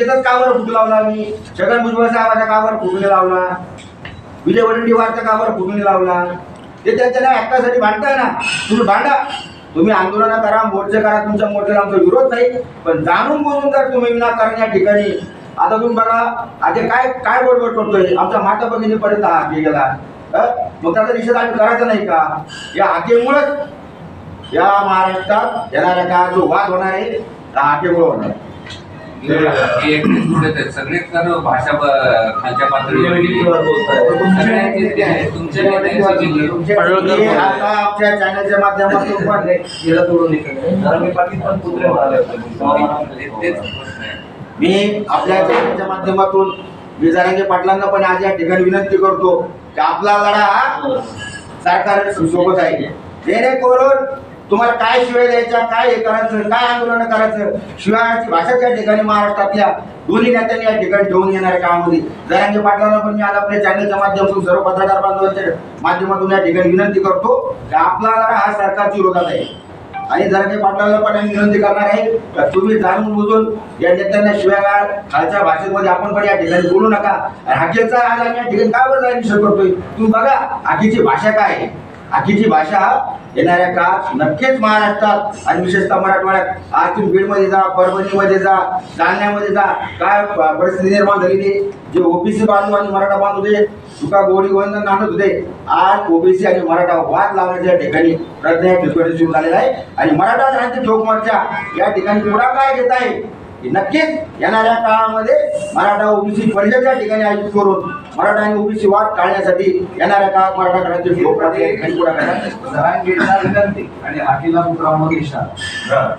शेतात कावर फुट लावला मी छगन भुजबळ साहेबाच्या कावर फुटून लावला विजय वडंडीवारच्या कावर फुटून लावला. ते त्यांच्या नाही हक्कासाठी भांडताय ना. तुम्ही भांडा. तुम्ही आंदोलन करा मोर्चे करा तुमच्या मोर्चाला आमचा विरोध नाही. पण जाणून बोलून जर तुम्ही विनाकारण या ठिकाणी आता तुम्ही बघा आता काय काय बडबड करतोय? आमचा माता भगिनीपर्यंत हा हाके गेला मग त्याचा निषेध आम्ही करायचा नाही का? या हाकेमुळेच या महाराष्ट्रात येणाऱ्या का जो वाद होणार आहे त्या हाकेमुळे होणार आहे. हे सगळेच तर भाषा खालच्या पातळीवर हे आता आमच्या चॅनलच्या माध्यमातून पण गेलं तोडून पाटील पण म्हणाले प्रश्न आहे. मी आपल्या चॅनलच्या माध्यमातून मी जरांगे पाटलांना पण आज या ठिकाणी विनंती करतो की आपला लढा हा सरकार सोबत आहे. जेणेकरून तुम्हाला काय शिवाय द्यायच्या काय हे करायचं काय आंदोलन करायचं? शिवायची भाषा त्या ठिकाणी महाराष्ट्रातल्या दोन्ही नेत्यांनी या ठिकाणी घेऊन येणाऱ्या कामामध्ये. जरांगे पाटलांना पण मी आज आपल्या चॅनलच्या माध्यमातून सर्व पत्रकार बांधवांच्या माध्यमातून या ठिकाणी विनंती करतो की आपला हा सरकारची विरोधात आहे. आणि जरांगे पाटलाला पण आम्ही विनंती करणार आहे का तुम्ही जाणून बुजून या नेत्यांना शिवाय खालच्या भाषेमध्ये आपण पण या ठिकाणी बोलू नका. आणि हाकेचा आज आम्ही या ठिकाणी काय बरं करतोय? तुम्ही बघा हाकीची भाषा काय आहे? आखीची भाषा येणाऱ्या काळात नक्कीच महाराष्ट्रात आणि विशेषतः मराठवाड्यात आज तुम्ही बीडमध्ये जा परभणीमध्ये जा जालन्यामध्ये जा काय परिस्थिती निर्माण झालेली आहे. जे ओबीसी बांधव आणि मराठा बांधव होते तुका गोडी गोविंद नांदत होते आज ओबीसी आणि मराठा वाद लावण्याच्या ठिकाणी प्रज्ञा या सुरू झालेला आहे आणि मराठा क्रांती ठोक मोर्चा या ठिकाणी पुढाकार घेत आहे की नक्कीच येणाऱ्या काळामध्ये मराठा ओबीसी परिषद या ठिकाणी आयोजित करून मराठा आणि ओबीसी वाद टाळण्यासाठी येणाऱ्या काळात मराठा क्रांती ठोक मोर्चा आणि हाकीला पुत्रामध्ये इशारा